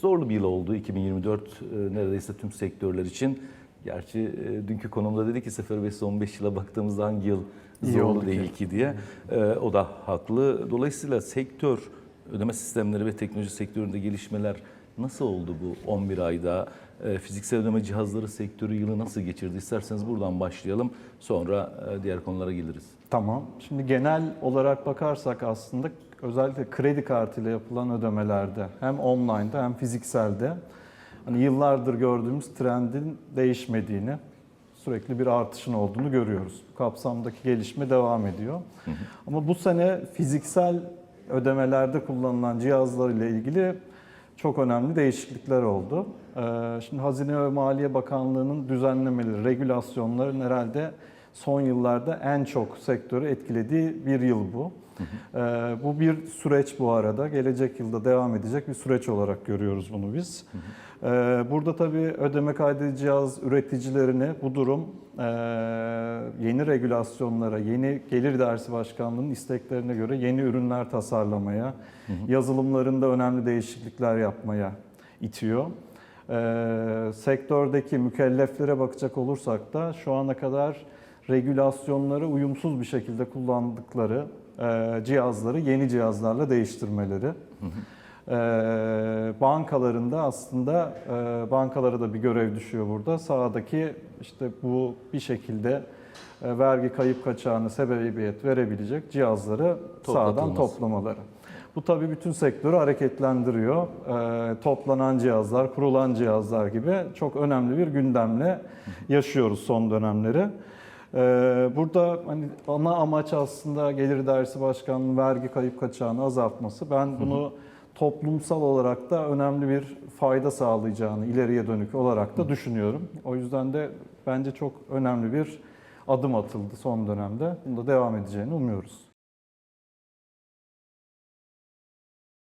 zorlu bir yıl oldu 2024 e, neredeyse tüm sektörler için. Gerçi e, dünkü konumda dedi ki 05-15 yıla baktığımızda hangi yıl zorlu değil ki diye. E, o da haklı. Dolayısıyla sektör, ödeme sistemleri ve teknoloji sektöründe gelişmeler nasıl oldu bu 11 ayda? E, fiziksel ödeme cihazları sektörü yılı nasıl geçirdi? İsterseniz buradan başlayalım. Sonra e, diğer konulara geliriz. Tamam. Şimdi genel olarak bakarsak aslında özellikle kredi kartıyla yapılan ödemelerde hem online'da hem fizikselde hani yıllardır gördüğümüz trendin değişmediğini, sürekli bir artışın olduğunu görüyoruz. Bu kapsamdaki gelişme devam ediyor. Ama bu sene fiziksel ödemelerde kullanılan cihazlar ile ilgili çok önemli değişiklikler oldu. Ee, Şimdi Hazine ve Maliye Bakanlığı'nın düzenlemeleri, regülasyonların herhalde son yıllarda en çok sektörü etkilediği bir yıl bu. Ee, Bu bir süreç bu arada. Gelecek yılda devam edecek bir süreç olarak görüyoruz bunu biz. Ee, Burada tabii ödeme kaydedici cihaz üreticilerini bu durum yeni regülasyonlara, yeni Gelir Dersi Başkanlığı'nın isteklerine göre yeni ürünler tasarlamaya, yazılımlarında önemli değişiklikler yapmaya itiyor. Ee, sektördeki mükelleflere bakacak olursak da şu ana kadar regülasyonları uyumsuz bir şekilde kullandıkları e, cihazları yeni cihazlarla değiştirmeleri. Ee, bankalarında aslında e, bankalara da bir görev düşüyor burada. Sağdaki işte bu bir şekilde e, vergi kayıp kaçağını sebebiyet verebilecek cihazları sağdan toplamaları. Bu tabii bütün sektörü hareketlendiriyor. Ee, toplanan cihazlar, kurulan cihazlar gibi çok önemli bir gündemle yaşıyoruz son dönemleri. Ee, burada hani ana amaç aslında Gelir Dersi Başkanlığı vergi kayıp kaçağını azaltması. Ben bunu toplumsal olarak da önemli bir fayda sağlayacağını ileriye dönük olarak da düşünüyorum. O yüzden de bence çok önemli bir adım atıldı son dönemde. Bunda devam edeceğini umuyoruz.